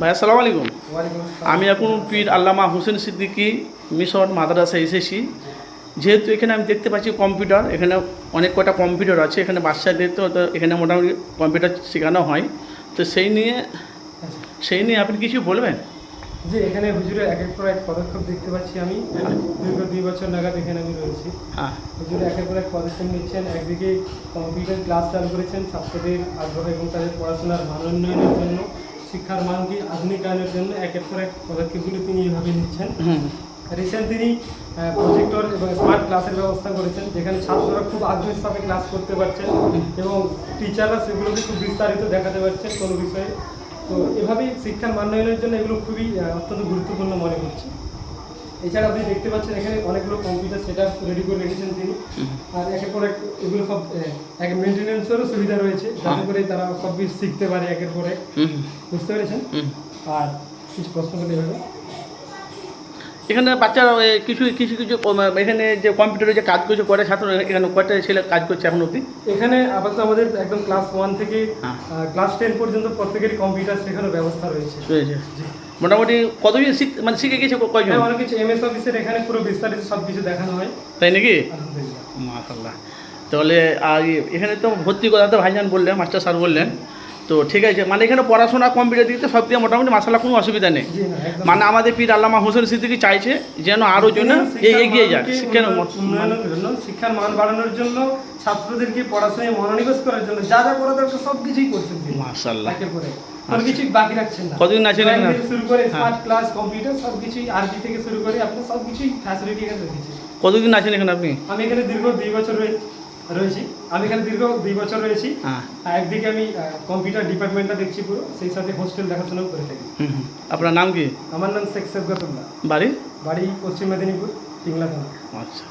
ভাই আসসালামু আলাইকুম। আমি এখন পীর আল্লামা হোসেন সিদ্দিকী মিশন মাদ্রাসা এসেছি যেহেতু এখানে আমি দেখতে পাচ্ছি কম্পিউটার এখানে অনেক কটা কম্পিউটার আছে এখানে বাচ্চাদের তো এখানে মোটামুটি কম্পিউটার শেখানো হয়। তো সেই নিয়ে। সেই নিয়ে আপনি কিছু বলবেন? যে এখানে হুজুরের এক এক পর এক পদক্ষেপ দেখতে পাচ্ছি আমি। দীর্ঘ দুই বছর নাগাদ এখানে আমি রয়েছি। হ্যাঁ। হুজুর একের পর এক পদক্ষেপ নিচ্ছেন একদিকে কম্পিউটার ক্লাস চালু করেছেন ছাত্রদের আগ্রহ এবং তাদের পড়াশোনার মান উন্নয়নের জন্য। শিক্ষার মানকে আধুনিকায়নের জন্য একের পর এক পদক্ষেপগুলি তিনি এইভাবে নিচ্ছেন। রিসেন্ট তিনি প্রজেক্টর এবং স্মার্ট ক্লাসের ব্যবস্থা করেছেন যেখানে ছাত্ররা খুব আগ্রহের সাথে ক্লাস করতে পারছেন এবং টিচাররা সেগুলোকে খুব বিস্তারিত দেখাতে পারছেন কোনো বিষয়ে। তো এভাবেই শিক্ষার মান্যয়নের জন্য এগুলো খুবই অত্যন্ত গুরুত্বপূর্ণ মনে করছি। এছাড়া আপনি দেখতে পাচ্ছেন এখানে অনেকগুলো কম্পিউটার সেট আপ রেডি করে রেখেছেন তিনি। আর একের পর এক এগুলো সব এক মেনটেনেন্সেরও সুবিধা রয়েছে যাতে করে তারা সব কিছু শিখতে পারে একের পরে এক। বুঝতে পেরেছেন? আর কিছু প্রশ্ন করতে এভাবে এখানে বাচ্চারা কিছু কিছু কিছু এখানে যে কম্পিউটারে যে কাজ কিছু করে ছাত্র এখানে কয়টা ছেলে কাজ করছে এখন অবধি? এখানে আপাতত আমাদের একদম ক্লাস ওয়ান থেকে হ্যাঁ। ক্লাস টেন পর্যন্ত প্রত্যেকেরই কম্পিউটার শেখানোর ব্যবস্থা রয়েছে। মোটামুটি কতজন শিখ মানে শিখে গেছে কয়জন? হ্যাঁ, অনেক কিছু এমএস অফিসের এখানে পুরো বিস্তারিত সব কিছু দেখানো হয়। তাই নাকি? মাশাল্লাহ তাহলে আর এখানে তো ভর্তি করা তো ভাইজান বললেন মাস্টার স্যার বললেন। তো ঠিক আছে মানে এখানে পড়াশোনা কম্পিউটার দিতে সব দিয়ে মোটামুটি মাসাল্লাহ কোনো অসুবিধা নেই। একদম। মানে আমাদের পীর আল্লামা হোসেন সিদ্দিকি চাইছে যেন আরও জন্য এগিয়ে যায় শিক্ষার উন্নয়নের জন্য শিক্ষার মান বাড়ানোর জন্য ছাত্রদেরকে পড়াশোনায় মনোনিবেশ করার জন্য যা যা করা দরকার সব কিছুই করছেন কোনো কিছুই বাকি রাখছেন না। কতদিন আছেন শুরু করে হ্যাঁ। স্মার্ট ক্লাস কম্পিউটার সব কিছুই আরবি থেকে শুরু করে আপনার সব কিছুই ফ্যাসিলিটি এখানে কতদিন আছেন এখানে আপনি? আমি এখানে দীর্ঘ দুই বছর রয়ে- রয়েছি। আমি এখানে দীর্ঘ দুই বছর রয়েছি। হ্যাঁ। আর একদিকে আমি কম্পিউটার ডিপার্টমেন্টটা দেখছি পুরো। সেই সাথে হোস্টেল দেখাশোনাও করে থাকি। আপনার নাম কি? আমার নাম শেখ সেফগতুল্লাহ বাড়ি? বাড়ি পশ্চিম মেদিনীপুর টিংলা থানা আচ্ছা।